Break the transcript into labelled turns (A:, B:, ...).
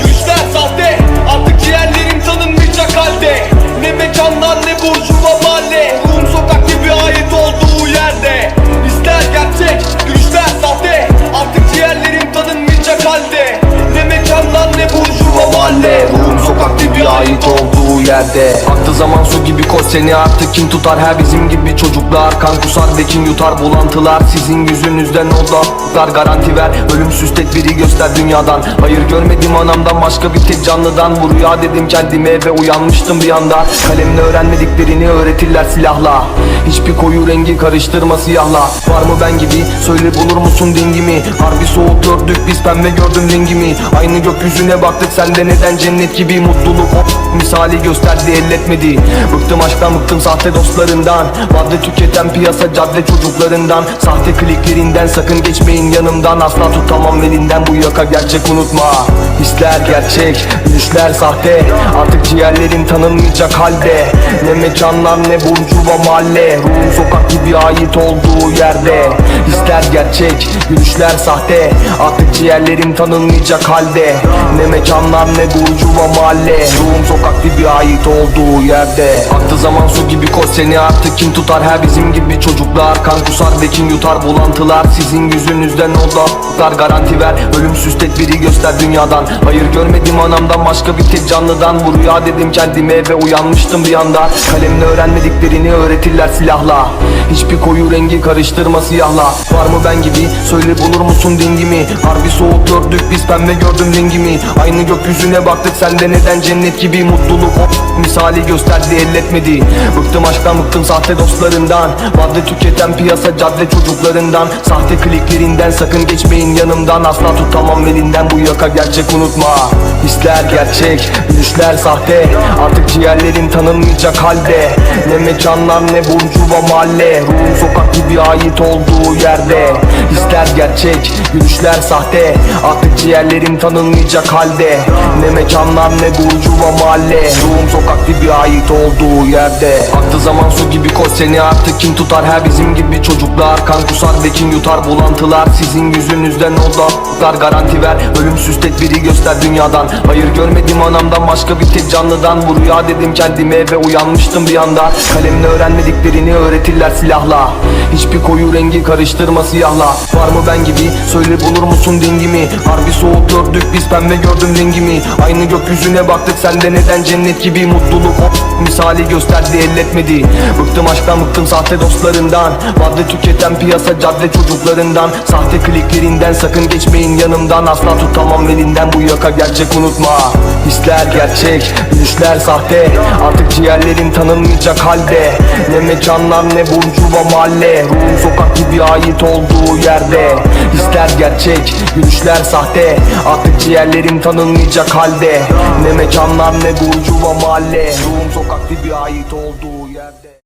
A: Yürüyüşler sahte Artık ciğerlerim tanınmayacak halde. Ne mekanlar ne burjuva mahalle yerde.
B: Aktı zaman su gibi koş seni artık kim tutar? Her bizim gibi çocuklar kan kusar ve yutar. Bulantılar sizin yüzünüzden oldu. Dar garanti ver. Ölümsüz tedbiri göster dünyadan. Hayır görmedim anamdan. Başka bir tek canlıdan Bu rüya dedim kendime ve uyanmıştım bir anda. Kalemle öğrenmediklerini öğretirler silahla. Hiçbir koyu rengi karıştırma siyahla. Var mı ben gibi? Söyle bulur musun dingimi? Harbi soğuk gördük biz pembe gördüm rengimi. Aynı gökyüzüne baktık. Sende neden cennet gibi mutluluk misali gösterdi elletmedi. Bıktım aşktan bıktım sahte dostlarından. Madde tüketen piyasa cadde çocuklarından. Sahte kliklerinden sakın geçmeyin yanımdan. Asla tutamam elinden bu yaka gerçek unutma. Hisler gerçek, gülüşler sahte. Artık ciğerlerin tanınmayacak halde. Ne mekanlar ne burcuva mahalle. Ruhum sokak gibi ait olduğu yerde. Hisler gerçek, gülüşler sahte. Artık ciğerlerim tanınmayacak halde. Ne mekanlar ne burcuva mahalle. Ruhum sokak gibi ait olduğu yerde. Aktı zaman su gibi koş seni artık kim tutar? Her bizim gibi çocuklar kan kusar ve kim yutar? Bulantılar sizin yüzünüzden Dar garanti ver ölümsüz tedbiri göster dünyadan. Hayır görmedim anamdan başka bir tek canlıdan. Bu rüya dedim kendime ve uyanmıştım bir anda. Kalemle öğrenmediklerini öğretirler silahla. Hiçbir koyu rengi karıştırma siyahla. Var mı ben gibi? Söyle bulur musun dingimi? Harbi soğuk gördük biz pembe gördüm rengimi. Aynı gökyüzüne baktık sende neden cennet gibi mutluluk misali gösterdi elletmedi. Bıktım aşktan bıktım sahte dostlarından. Madde tüketen piyasa cadde çocuklarından. Sahte kliklerinden sakın geçmeyin yanımdan. Asla tutamam elinden bu yaka gerçek unutma Hisler gerçek, gülüşler sahte. Artık ciğerlerin tanınmayacak halde. Ne mekanlar ne burcuva mahalle. Ruhum sokak gibi ait olduğu yerde. Hisler gerçek, gülüşler sahte. Artık ciğerlerin tanınmayacak halde. Ne mekanlar ne burcuva mahalle. Ruhum sokak olduğu yerde. Aktı zaman su gibi koş seni artık kim tutar? Her bizim gibi çocuklar kan kusar ve kim yutar. Bulantılar sizin yüzünüzden oldu Dar garanti ver ölümsüz tedbiri göster dünyadan. Hayır görmedim anamdan başka bir tek canlıdan. Bu rüya dedim kendime ve uyanmıştım bir anda. Kalemle öğrenmediklerini öğretirler silahla. Hiçbir koyu rengi karıştırma siyahla. Var mı ben gibi? Söyle bulur musun dingimi? Harbi soğuk gördük biz pembe gördüm rengimi. Aynı gökyüzüne baktık sende neden cennet gibi mutluluk o misali gösterdi elletmedi Bıktım aşktan bıktım sahte dostlarından. Madde tüketen piyasa cadde çocuklarından. Sahte kliklerinden sakın geçmeyin yanımdan. Asla tutamam elinden bu yaka gerçek unutma. Hisler gerçek, gülüşler sahte. Artık ciğerlerin tanınmayacak halde. Ne mekanlar ne burcuva mahalle. Ruhum sokak gibi ait olduğu yerde. Hisler gerçek, gülüşler sahte. Artık ciğerlerim tanınmayacak halde. Ne mekanlar ne burcuva mahalle. Ruhum sokak gibi ait olduğu yerde